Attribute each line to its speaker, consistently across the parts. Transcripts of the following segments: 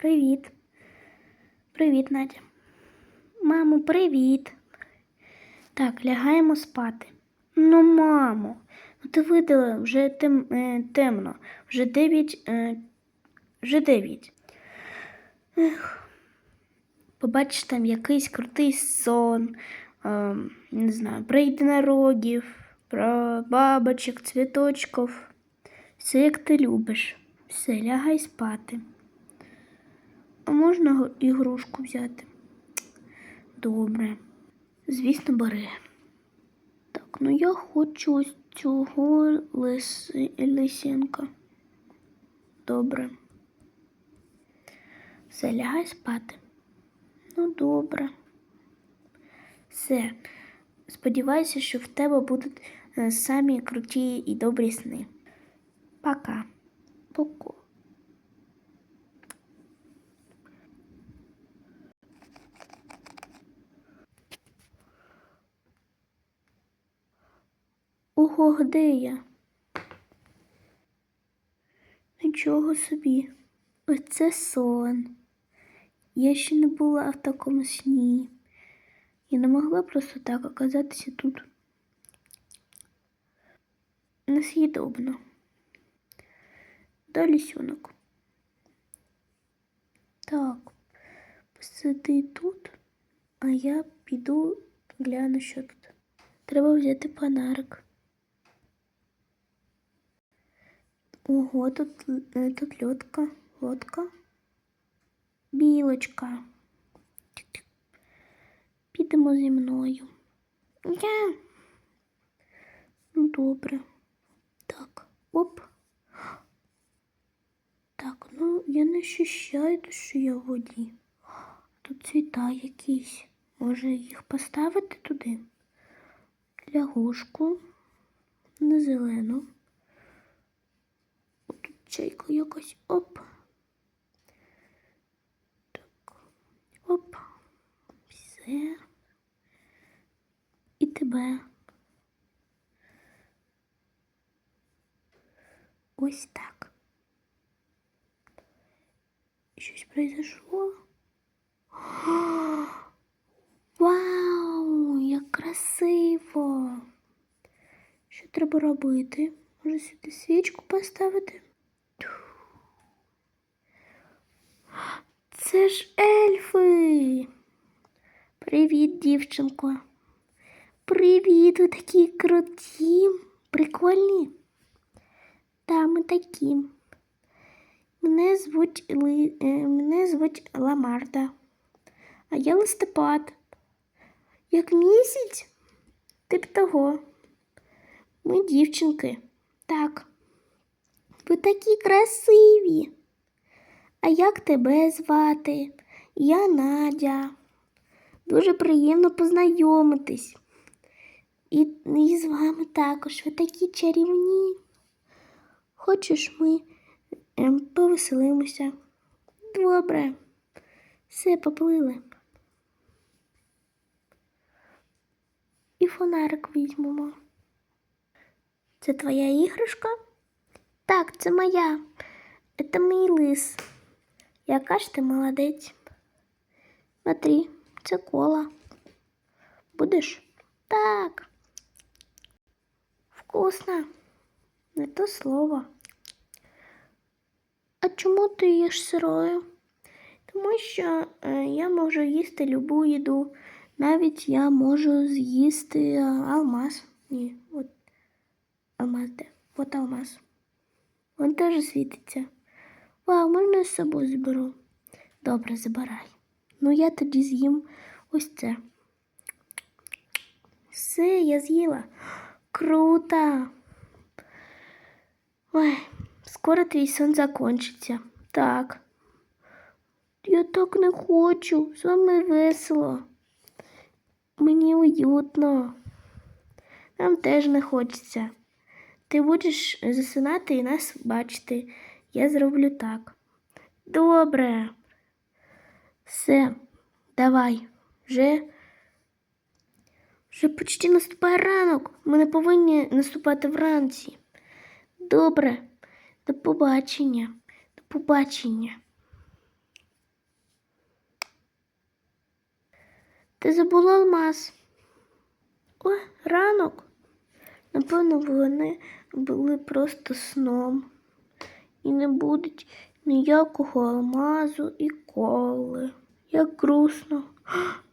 Speaker 1: Привіт. Привіт, Надя. Мамо, привіт. Так, лягаємо спати. Ну, мамо, ну ти видала, вже тем, е, темно, вже дев'ять. Е, вже дев'ять. Ех. Побачиш там якийсь крутий сон, е, не знаю, про єдинорогів, про бабочок, цвіточків. Все як ти любиш. Все, лягай спати. А можна ігрушку взяти? Добре. Звісно, бери. Так, ну я хочу ось цього лиси... лисенка. Добре. Все, лягай спати. Ну, добре. Все. Сподіваюся, що в тебе будуть е, самі круті і добрі сни. Пока. Пока. Ого, де я? Нічого собі. Оце сон. Я ще не була в такому сні. Я не могла просто так оказатися тут. Несъїдобно. Далі сюнок. Так, посиди тут, а я піду гляну, що тут. Треба взяти фонарик. Ого, тут, е, тут льотка, лодка. Білочка. Підемо зі мною. Я. Ну, добре. Так, оп. Так, ну я не ощущаю, що я в воді. Тут цвіта якісь. Може їх поставити туди? Лягушку. На зелену. Тут чайка якась. Оп. Так. Оп. Все. І тебе. Ось так. Щось произошло. Вау, як красиво! Що треба робити? Може сюди свічку поставити? Це ж ельфи. Привіт, дівчинко. Привіт, ви такі круті, прикольні. Та ми такі. Мене звуть Ли... е, мене звуть Ламарда. А я листопад. Як місяць? Тип того. Ми дівчинки. Так. Ви такі красиві. А як тебе звати? Я Надя. Дуже приємно познайомитись. І, і з вами також. Ви такі чарівні. Хочеш ми ем, повеселимося? Добре. Все, поплили. І фонарик візьмемо. Це твоя іграшка? Так, це моя. Це мій лис. Яка ж ти молодець. Смотри, це кола. Будеш? Так. Вкусно. Не то слово. А чому ти їш сирою? Тому що е, я можу їсти любу їду. Навіть я можу з'їсти е, алмаз. Ні, от алмаз де? От алмаз. Він теж світиться. Вау, можна я з собою зберу? Добре, забирай. Ну я тоді з'їм ось це. Все, я з'їла. Круто. Ой, скоро твій сон закончиться. Так. Я так не хочу. З вами весело. Мені уютно. Нам теж не хочеться. Ти будеш засинати і нас бачити. Я зроблю так. Добре. Все, давай. Вже вже почти наступає ранок. Ми не повинні наступати вранці. Добре, до побачення, до побачення. Ти забула алмаз? О, ранок. Напевно, вони були просто сном. І не будуть ніякого алмазу і коли. Як грустно.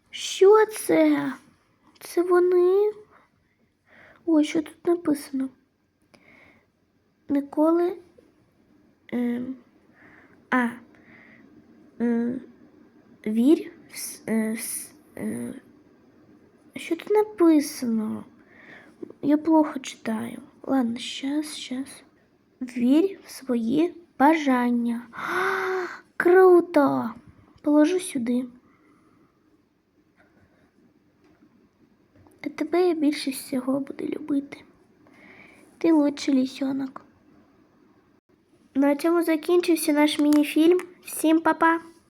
Speaker 1: Що це? Це вони? Ой, що тут написано? Ніколи. Ем, а. Ем, вірь в, е, е, що тут написано? Я плохо читаю. Ладно, сейчас, сейчас. Вірь в свої бажання. Круто! Положу сюди. А тебе я більше всього буду любити. Ти лучший лісенок. На цьому закінчився наш міні-фільм. Всім па-па!